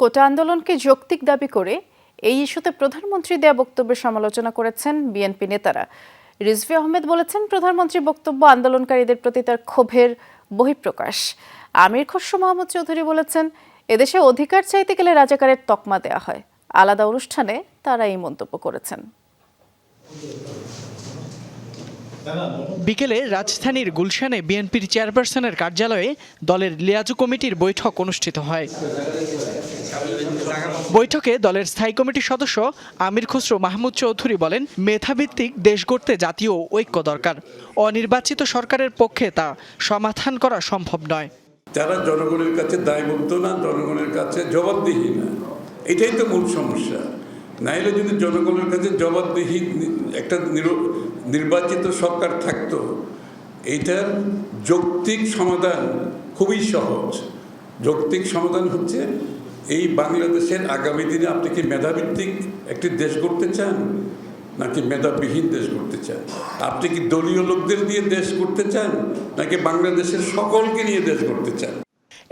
কোটা আন্দোলনকে যৌক্তিক দাবি করে এই ইস্যুতে প্রধানমন্ত্রী দেয়া বক্তব্যের সমালোচনা করেছেন বিএনপি নেতারা। রিজভি আহমেদ বলেছেন প্রধানমন্ত্রীর বক্তব্য আন্দোলনকারীদের প্রতি তার ক্ষোভের বহিঃপ্রকাশ। আমির খসরু মাহমুদ চৌধুরী বলেছেন, এদেশে অধিকার চাইতে গেলে রাজাকারের তকমা দেওয়া হয়। আলাদা অনুষ্ঠানে তারা এই মন্তব্য করেছেন। বিকেলে রাজধানীর গুলশানে বিএনপির চেয়ারপারসনের কার্যালয়ে দলের লিয়াজু কমিটির বৈঠক অনুষ্ঠিত হয়। বৈঠকে দলের স্থায়ী কমিটির সদস্য আমির খসরু মাহমুদ চৌধুরী বলেন, মেধাভিত্তিক দেশ গড়তে জাতীয় ঐক্য দরকার। অনির্বাচিত সরকারের পক্ষে তা সমাধান করা সম্ভব নয়। যারা জনগণের কাছে দায়বদ্ধ না, জনগণের কাছে জবাবদিহি না, এটাই তো মূল সমস্যা। নাইলে যদি জনগণের কাছে জবাবদিহি, একটা নির্বাচিত সরকার থাকতো, এইটার যৌক্তিক সমাধান খুবই সহজ। যৌক্তিক সমাধান হচ্ছে, এই বাংলাদেশের আগামী দিনে আপনি কি মেধাভিত্তিক একটি দেশ গড়তে চান, নাকি মেধাবিহীন দেশ করতে চান? আপনি কি দলীয় লোকদের দিয়ে দেশ করতে চান, নাকি বাংলাদেশের সকলকে নিয়ে দেশ করতে চান?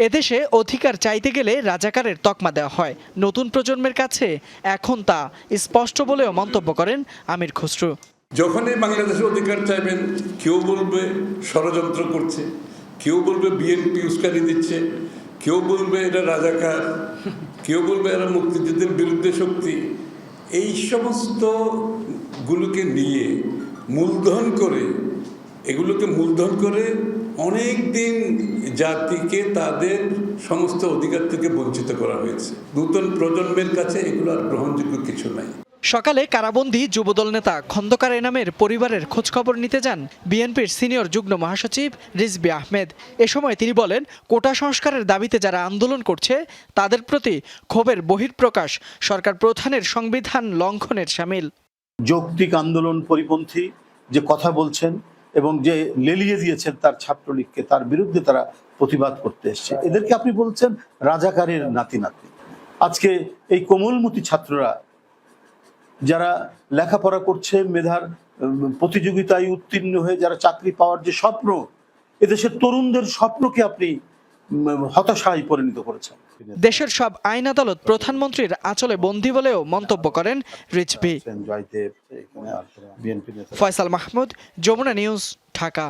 এদেশে অধিকার চাইতে গেলে রাজাকারের তকমা দেওয়া হয়। নতুন প্রজন্মের কাছে এখন তা স্পষ্ট বলেও মন্তব্য করেন আমির খসরু। যখনই বাংলাদেশের অধিকার চাইবেন, কেউ বলবে ষড়যন্ত্র করছে, কেউ বলবে বিএনপি উস্কানি দিচ্ছে, কেউ বলবে এটা রাজাকার, কেউ বলবে এরা মুক্তিযুদ্ধের বিরুদ্ধে শক্তি। এই সমস্ত গুলোকে নিয়ে মূলধন করে, এগুলোকে মূলধন করে অনেক দিন জাতিকে তাদের সমস্ত অধিকার থেকে বঞ্চিত করা হয়েছে। নূতন প্রজন্মের কাছে এগুলো আর গ্রহণযোগ্য কিছু নাই। সকালে কারাবন্দী যুবদল নেতা খন্দকার এনামের পরিবারের খোঁজখবর নিতে যান বিএনপির সিনিয়র যুগ্ম মহাসচিব রিজবি আহমেদ। এ সময় তিনি বলেন, কোটা সংস্কারের দাবিতে যারা আন্দোলন করছে, তাদের প্রতি ক্ষোভের বহিঃপ্রকাশ সরকার প্রধানের সংবিধান লঙ্ঘনের সামিল। যৌক্তিক আন্দোলন পরিপন্থী যে কথা বলছেন এবং যে লেলিয়ে দিয়েছেন তার ছাত্রলীগকে, তার বিরুদ্ধে তারা প্রতিবাদ করতে এসছে। এদেরকে আপনি বলছেন রাজাকারের নাতি নাতি আজকে এই কোমলমতি ছাত্ররা যারা লেখাপড়া করছে মেধার প্রতিযোগিতায় উত্তীর্ণ হয়ে যারা চাকরি পাওয়ার যে স্বপ্ন এদেশের তরুণদের স্বপ্নকে আপনি হতাশায় পরিণত করেছেন। দেশের সব আইন আদালত প্রধানমন্ত্রীর আচলে বন্দী বলেও মন্তব্য করেন রিজভি। ফয়সাল মাহমুদ যমুনা নিউজ ঢাকা।